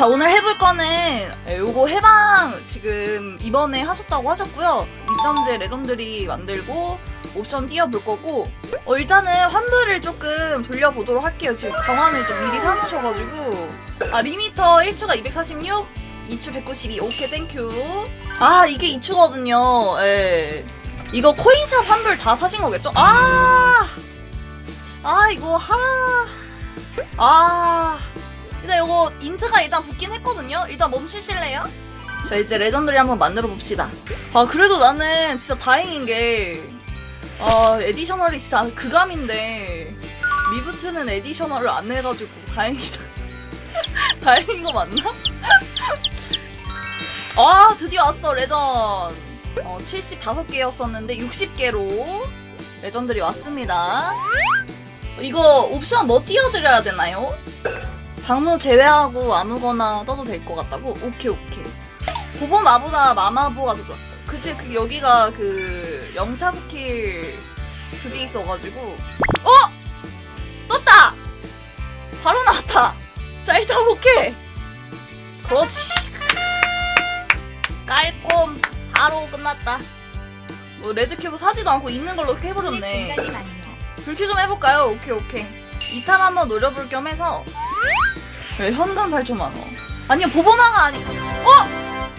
자 오늘 해볼 거는 예, 요거 해방 지금 이번에 하셨다고 하셨고요. 이점제 레전드리 만들고 옵션 띄워볼 거고 어, 일단은 환불을 조금 돌려보도록 할게요. 지금 강화를 또 미리 사놓으셔가지고 아 리미터 1추가 246 2추 192 오케이 땡큐 아 이게 2추거든요. 예. 이거 코인샵 환불 다 사신 거겠죠? 아, 아 이거 하, 아. 일단 요거 인트가 일단 붙긴 했거든요. 일단 멈추실래요? 자 이제 레전드리 한번 만들어 봅시다. 아 그래도 나는 진짜 다행인 게, 아 에디셔널이 진짜 극감인데 리부트는 에디셔널을 안 해가지고 다행이다. 다행인 거 맞나? 아 드디어 왔어 레전. 어 75개였었는데 60개로 레전드리 왔습니다. 이거 옵션 뭐 띄워드려야 되나요? 방무 제외하고 아무거나 떠도 될 것 같다고? 오케이 오케이. 보보 마보다 마마보가 더 좋았다 그치 그 여기가 그 영차 스킬 그게 있어가지고. 어! 떴다! 바로 나왔다! 자 일단 오케이! 그렇지. 깔꼼. 바로 끝났다. 뭐 레드큐브 사지도 않고 있는 걸로 이렇게 해버렸네. 많네요. 불큐 좀 해볼까요? 오케이 오케이. 이탈 한번 노려볼 겸 해서 왜 현금 8초만 원 아니요 보보마가 아니 어?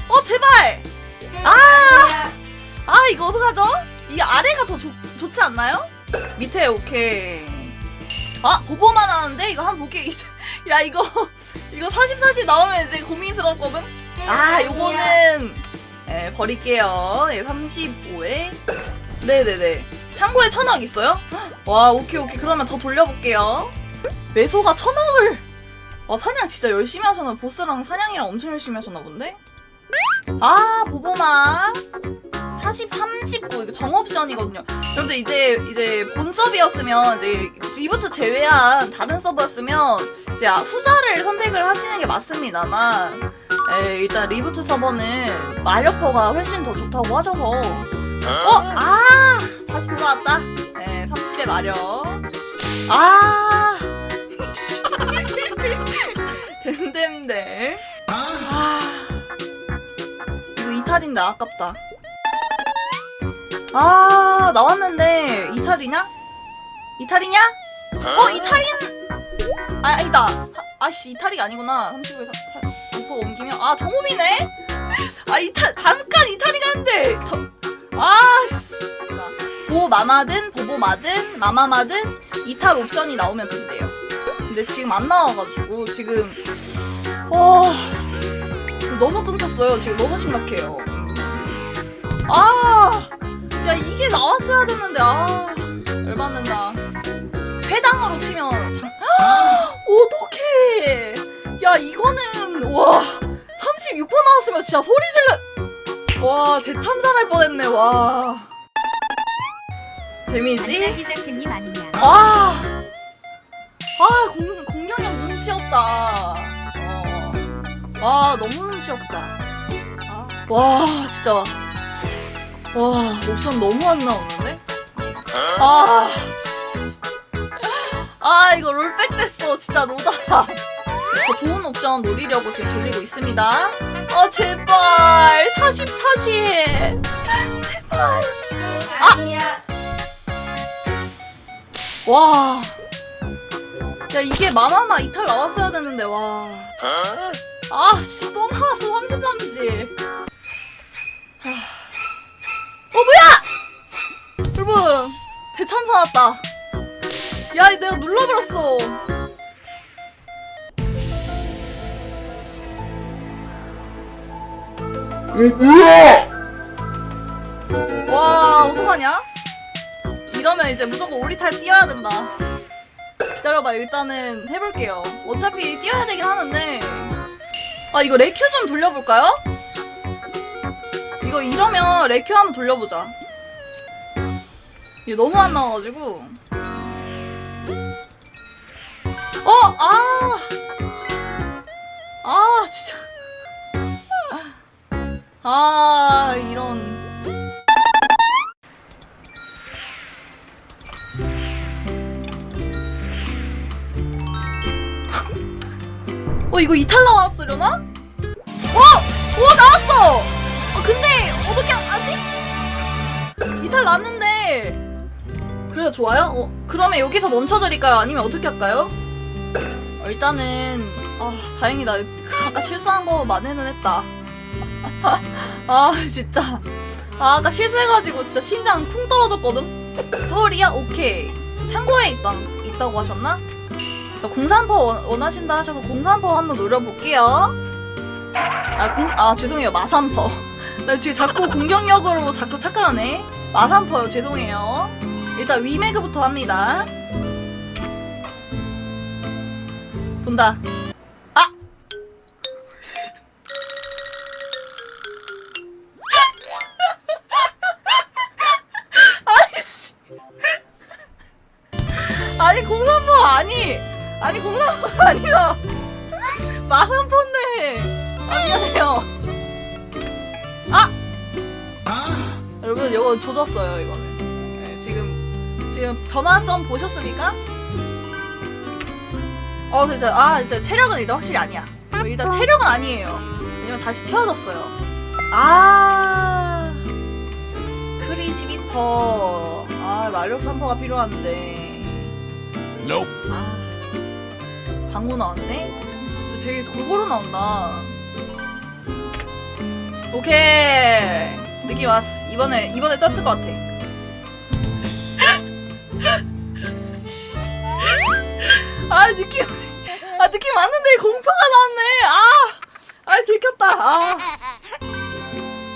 어 제발 아! 아 이거 어떡하죠? 이 아래가 더 좋, 좋지 않나요? 밑에 오케이 아 보보만 하는데 이거 한번 볼게 야 이거 이거 40 40 나오면 이제 고민스럽거든 아 요거는 예, 버릴게요 예, 35에 네네네 창고에 천억 있어요? 와 오케이 오케이 그러면 더 돌려볼게요 매소가 천억을 와 사냥 진짜 열심히 하셨나? 보스랑 사냥이랑 엄청 열심히 하셨나 본데? 아 보보마. 40, 39 이거 정옵션이거든요. 여러분들 이제 이제 본 서비였으면 이제 리부트 제외한 다른 서버였으면 이제 아, 후자를 선택을 하시는 게 맞습니다만 에, 일단 리부트 서버는 마력퍼가 훨씬 더 좋다고 하셔서. 어? 아! 다시 돌아왔다. 네 30의 마력. 아 댐댐댐 아. 이거 이탈인데 아깝다. 아 나왔는데 이탈이냐? 이탈이냐? 어 이탈인? 아 아니다. 사- 아씨 이탈이 아니구나. 35에서 5% 옮기면? 아 정홈이네? 아 이탈 잠깐 이탈이 가는데 아씨. 보보 마마든 보보마든 마마마든 이탈 옵션이 나오면 된대요. 근데 지금 안 나와가지고 지금 와 너무 끊겼어요. 지금 너무 심각해요. 아! 야 이게 나왔어야 됐는데 아. 열받는다. 회당으로 치면 장... 어떡해! 야 이거는 와. 36% 나왔으면 진짜 소리 질러 와 대참사할 뻔했네 와. 재미지? 반짝이자크님 아니냐. 아, 아 공, 공격력 눈치 없다. 어. 와 너무 눈치 없다. 아, 와 진짜 와 옵션 너무 안 나오는데? 아, 아 이거 롤백 됐어 진짜 로다. 더 좋은 옵션 노리려고 지금 돌리고 있습니다. 아 제발 40 40 제발. 아니야. 와. 야, 이게 마마마 이탈 나왔어야 됐는데, 와. 아, 씨, 또 나왔어, 33이지. 어, 뭐야! 여러분, 대참사 났다. 야, 내가 눌러버렸어. 와, 어떡하냐? 이러면 이제 무조건 오리탈 뛰어야 된다. 기다려봐, 일단은 해볼게요. 어차피 뛰어야 되긴 하는데. 아, 이거 레큐 좀 돌려볼까요? 이거 이러면 레큐 한번 돌려보자. 이게 너무 안 나와가지고. 어! 아! 아, 진짜. 아, 이거 이탈 나왔으려나? 어! 어 나왔어! 어, 근데 어떻게 하지? 이탈 났는데 그래도 좋아요? 어, 그러면 여기서 멈춰드릴까요? 아니면 어떻게 할까요? 어, 일단은 아 다행이다 아까 실수한 거 만회는 했다 아 진짜 아, 아까 실수해가지고 진짜 심장 쿵 떨어졌거든 서울이야? 오케이 창고에 있다, 있다고 하셨나? 저 공산포 원- 원하신다 하셔서 공산포 한번 노려볼게요. 아, 공, 아 죄송해요. 마산포. 나 지금 자꾸 공격력으로 자꾸 착각하네. 마산포요. 죄송해요. 일단 위메그부터 합니다. 본다. 아! 아이씨. 아니 공산포 아니 아니 공산포가 아니라 마산포인데. 아 미안해요. 아! 여러분 이거 조졌어요 이거는. 네, 지금 지금 변화점 보셨습니까? 어 저, 아 진짜 체력은 일단 확실히 아니야. 어, 일단 체력은 아니에요. 왜냐면 다시 채워졌어요. 아! 크리 12퍼. 아 마력 3퍼가 필요한데. Nope. 아 방구 나왔네? 되게 골고루 나온다. 오케이. 느낌 왔어 이번에 이번에 떴을 것 같아. 아 느낌 아 느낌 왔는데 공표가 나왔네. 아 아 들켰다. 아아.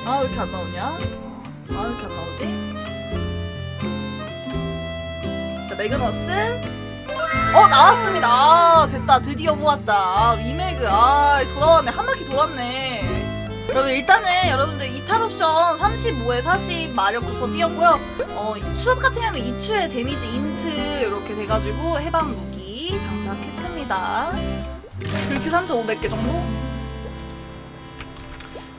아, 왜 이렇게 안 나오냐? 아 왜 이렇게 안 나오지? 자 매그너스 어 나왔습니다. 아, 됐다. 드디어 모았다. 아, 위메그. 아 돌아왔네. 한 바퀴 돌았네. 여러분 일단은 여러분들 이탈 옵션 35에 40 마력 9% 띄었고요. 어 추업 같은 경우는 2추의 데미지 인트 이렇게 돼가지고 해방 무기 장착했습니다. 불큐 3,500개 정도?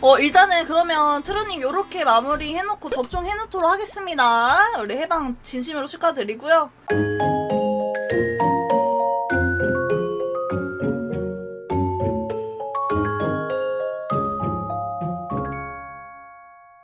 어 일단은 그러면 트루님 요렇게 마무리 해놓고 접종 해놓도록 하겠습니다. 우리 해방 진심으로 축하드리고요.